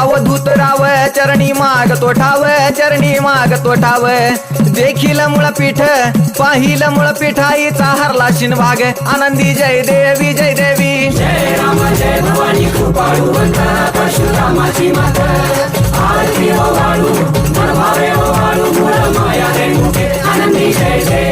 अवधूत राव चरणी माग तो ठाव चरणी माग तो ठाव देखील मुळपीठ पाहिलं मुळपीठ आईचा हरला शिनभाग आनंदी जय देवी जय देवी. जय जय भवानी परशुरामाची आरती वाळू वाळू मूळ माया आनंदी जय जय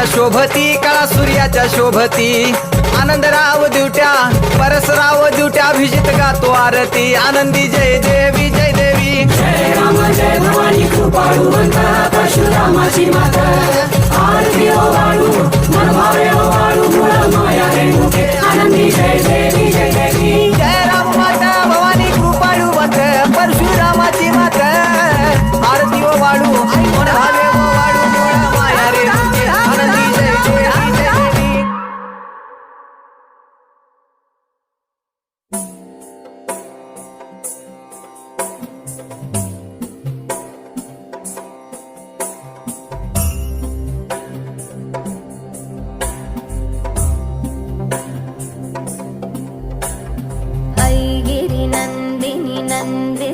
चंद्राच्या शोभती कळा सूर्याच्या शोभती. आनंदराव दिवट्या परसराव दिवट्या अभिजित गातो आरती. आनंदी जय देवी जय देवी. जय राम जय भवानी कृपाळूवंत परशुरामाची मात. आरती ओ वाळू मन भावे ओ वाळू मूळ माया रेणुके. आनंदी जय देवी जय देवी. जय राम माता भवानी कृपाळूवंत परशुरामाची मात. आरती ओ वाळू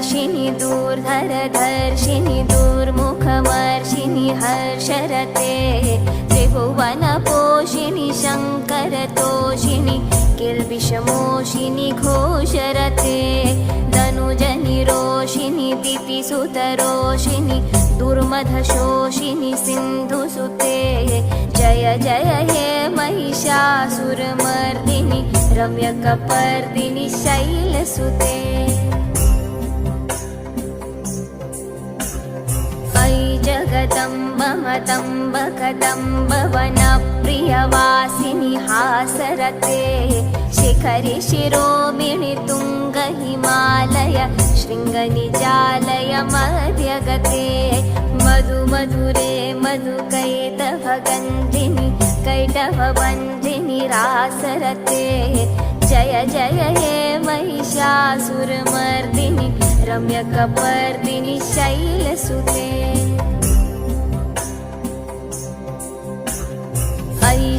र्षिणि दूर् धर धर्षिणि दुर्मुखमर्षिणि हर्षरते त्रिभुवनपोषिणि शङ्करतोषिणि किल्बिषमोषिणि घोषरते धनुजनि रोषिणि दुर्मधशोषिणि सिन्धुसुते जय जय हे महिषासुरमर्दिनि रम्यकपर्दिनि शैलसुते। मतम्ब कदम्ब वनप्रियवासिनि हासरते। शिखरि शिरोमिणि तुङ्ग हिमालय शृङ्गनिजालय मध्यगते। मधु मधुरे मधुकैटभगन्धिनि कैटभबन्धिनि रासरते। जय जय हे महिषासुरमर्दिनि रम्यकपर्दिनि शैलसुते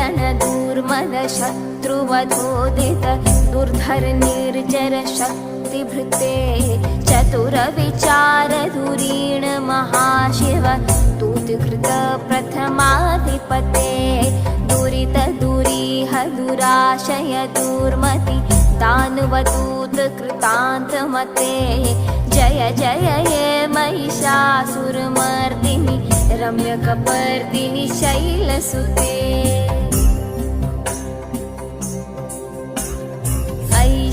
ऐरणदूर्मद शत्रुवधोदित दुर्धर निर्जर शक्तिभृते चतुरविचारधुरीण महाशिव दूतकृत प्रथमाधिपते दुरित दुरीह दुराशय दुर्मति दानवदूत कृतान्तमते जय जय हे महिषासुरमर्दिनि रम्यकपर्दिनि शैलसुते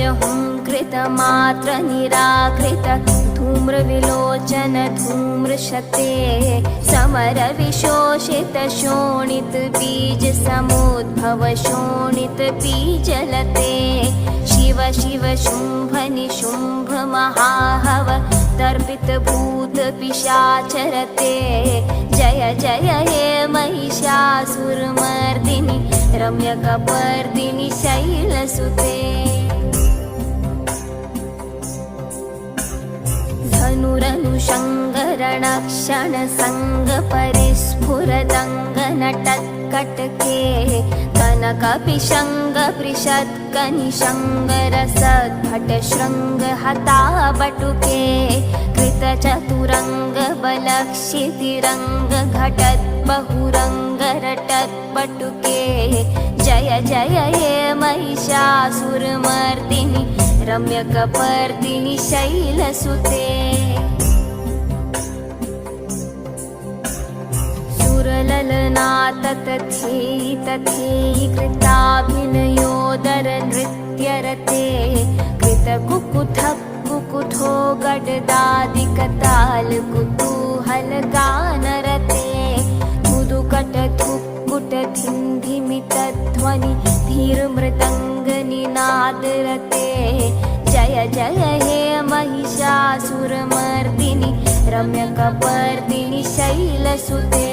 हुङ्कृतमात्र निराकृत धूम्रविलोचन धूम्रशते समरविशोषित शोणित बीज समुद्भव शोणित बीजलते। शिव शिव शुम्भ निशुम्भ महाहव तर्पित भूत पिशाचरते। जय जय हे महिषासुरमर्दिनि रम्यकपर्दिनि शैलसुते धनुरनुशङ्करणक्षण सङ्गपरिस्फुरदङ्गनटत्कटके कनकपिशङ्गपृषत्कनिशङ्गर सद्भट शृङ्गहताबटुके कृतचतुरङ्गबलक्षितिरङ्ग घटत् बहुरङ्गरटत्पटुके जय जय हे महिषासुरमर्दिनि रम्यकपर्दिनि शैलसुते सुरललनाततथेयि तथेयि कृताभिनयोदर नृत्यरते कृतकुकुथ कुकुठो गडदादिकताल थुक्कुट धिन्धिमितध्वनि धीर्मृदङ्गनिनादरते। जय जय हे महिषासुरमर्दिनि रम्यकपर्दिनि शैलसुते।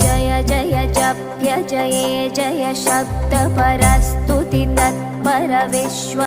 जय जय जप्य जये जय शब्दपरस्तुति तत्पर विश्व